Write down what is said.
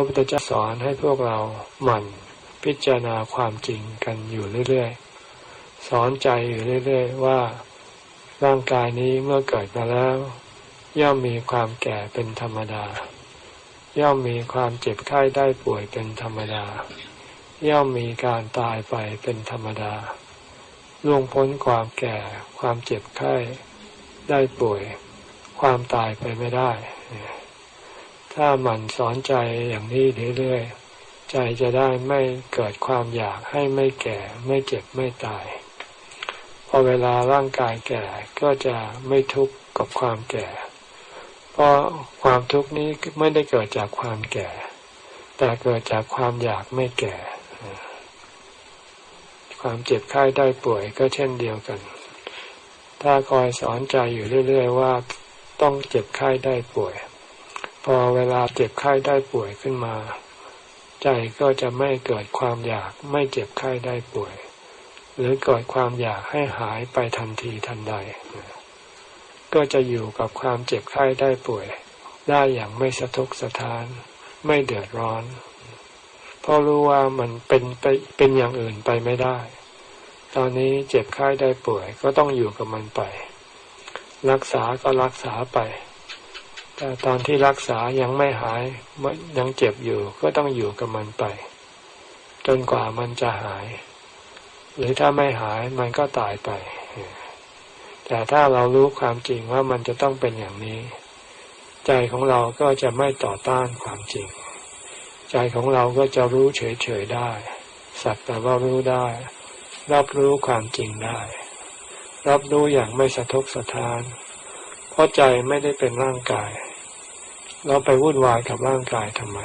ระพุทธเจ้าสอนให้พวกเราหมั่นพิจารณาความจริงกันอยู่เรื่อยๆ สอนใจอยู่เรื่อยๆ ว่าร่างกายนี้เมื่อเกิดมาแล้ว ย่อมมีความแก่เป็นธรรมดา ย่อมมีความเจ็บไข้ได้ป่วยเป็นธรรมดา ย่อมมีการตายไปเป็นธรรมดาล่วงพ้นความแก่ความเจ็บไข้ได้ป่วย ความตายไปไม่ได้ ถ้าหมั่นสอนใจอย่างนี้เรื่อยๆใจจะได้ไม่เกิดความอยากให้ไม่แก่ไม่เจ็บไม่ตาย พอเวลาร่างกายแก่ก็จะไม่ทุกข์กับความแก่ เพราะความทุกข์นี้ไม่ได้เกิดจากความแก่ แต่เกิดจากความอยากไม่แก่ ความเจ็บไข้ได้ป่วยก็เช่นเดียวกัน ถ้าคอยสอนใจอยู่เรื่อย ๆ ว่าต้องเจ็บไข้ได้ป่วย พอเวลาเจ็บไข้ได้ป่วยขึ้นมา ใจก็จะไม่เกิดความอยากไม่เจ็บไข้ได้ป่วย หรือเกิดความอยากให้หายไปทันทีทันใด ก็จะอยู่กับความเจ็บไข้ได้ป่วย ได้อย่างไม่สะทกสะท้าน ไม่เดือดร้อนเพราะรู้ว่ามันเป็นไปเป็นอย่างอื่นไปไม่ได้ ตอนนี้เจ็บไข้ได้ป่วยก็ต้องอยู่กับมันไป รักษาก็รักษาไป แต่ตอนที่รักษายังไม่หายยังเจ็บอยู่ก็ต้องอยู่กับมันไป จนกว่ามันจะหาย หรือถ้าไม่หายมันก็ตายไป แต่ถ้าเรารู้ความจริงว่ามันจะต้องเป็นอย่างนี้ ใจของเราก็จะไม่ต่อต้านความจริง ใจของเราก็จะรู้เฉยๆได้ สักแต่ว่ารู้ได้ รับรู้ความจริงได้ รับรู้อย่างไม่สะทกสะท้านเพราะใจไม่ได้เป็นร่างกาย เราไปวุ่นวายกับร่างกายทำไม